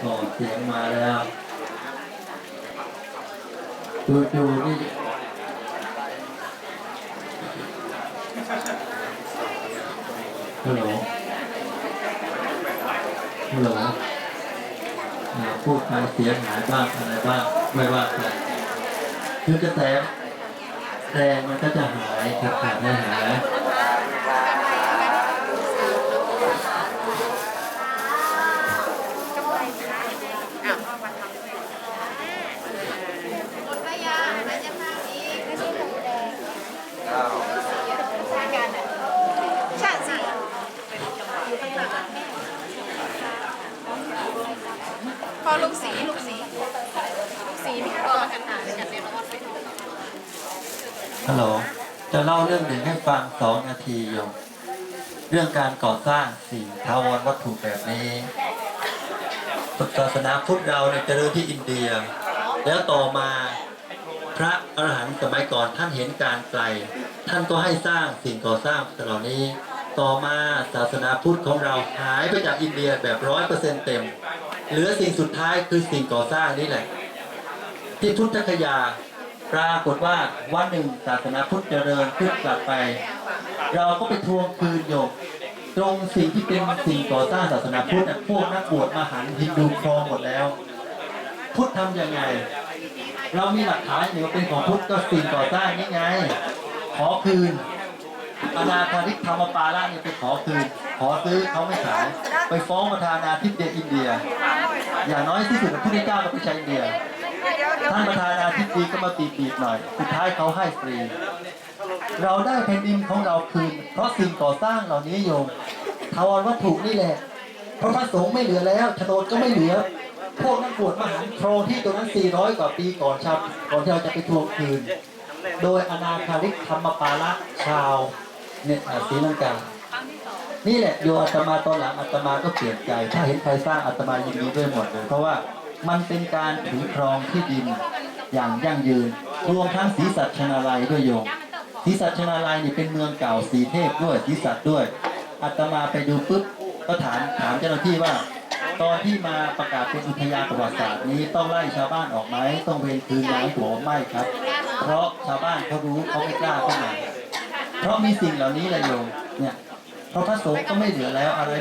โอ้เสียงมาแล้วจู่ๆนี่ฮัลโหลฮัลโหลอ่าพูดไปเสียงหายบ้างอะไรบ้างไม่ว่ากันคือกระแสแรงมันก็จะหายขาดขาดหายหาย รถก็ยางมันจะภาพนี้ไม่ใช่หมูแดงชากันอะชาสีพ อลูกสีลูกสีลูกสีพี่พอกันหากันเนี่ยเราไม่ถูกฮัลโหลจะเล่าเรื่องหนึ่งให้ฟังสองนาทีโยมเรื่องการก่อสร้างสิ่งทาวรวัตถุแบบนี้ศาสนาพุทธเราเนี่ยเจริญที่อินเดีย แล้วต่อมาพระอรหันต์สมัยก่อนท่านเห็นการไกล ท่านก็ให้สร้างสิ่งก่อสร้างเหล่านี้ ต่อมาศาสนาพุทธของเราหายไปจากอินเดียแบบร้อยเปอร์เซ็นต์เต็ม เหลือสิ่งสุดท้ายคือสิ่งก่อสร้างนี่แหละ ที่พุทธคยาปรากฏว่าวันหนึ่งศาสนาพุทธเจริญขึ้นกลับไป เราก็ไปทวงคืนโยมตรงสิ่งที่เป็นสิ่งก่อสร้างศาสนาพุทธพวกนักบวชมาหันฮินดูครองหมดแล้ว พุทธทำยังไง เรามีหลักฐานอยู่ว่าเป็นของพุทธก็สิ่งก่อสร้างนี่ไง ขอคืน อนาคาริกธรรมปาละเนี่ยไปขอคืนขอซื้อเขาไม่ขาย ไปฟ้องประธานาธิบดีอินเดีย อย่างน้อยที่สุดพระพุทธเจ้าก็ไปใช้อินเดีย ท่านประธานาธิบดีก็มาตีปีกหน่อย สุดท้ายเขาให้ฟรี เราได้แผ่นดินของเราคืน เพราะสิ่งก่อสร้างเหล่านี้โยมทาวรวัตถุนี่แหละ เพราะพระสงฆ์ไม่เหลือแล้วโฉนดก็ไม่เหลือ พวกนักบวชมหาโครองที่ตรงนั้น 400 กว่าปีก่อนชาวก่อนที่เราจะไปทวงคืน โดยอนาคาริกธรรมปาละชาว เนี่ยอ่าศรีลังกานี่แหละโยอาตมาตอนหลังอาตมาก็เปลี่ยนใจ ถ้าเห็นใครสร้างอาตมายินดีด้วยหมดเลย เพราะว่ามันเป็นการถือครองที่ดินอย่างยั่งยืน รวมทั้งศรีสัชนาลัยด้วยโยมศรีสัชนาลัยนี่เป็นเมืองเก่าสีเทพด้วยศรีสัตด้วยอาตมาไปดูปุ๊บก็ถามถามเจ้าหน้าที่ว่า ตอนที่มาประกาศเป็นอุทยานประวัติศาสตร์นี้ต้องไล่ชาวบ้านออกไหมต้องเวรคืนย้ายหัวไม่ครับ เพราะชาวบ้านเขารู้เขาไม่กล้าเข้ามา เพราะมีสิ่งเหล่านี้แหละโยมเนี่ยเพราะพระสงฆ์ก็ไม่เหลือแล้วอะไร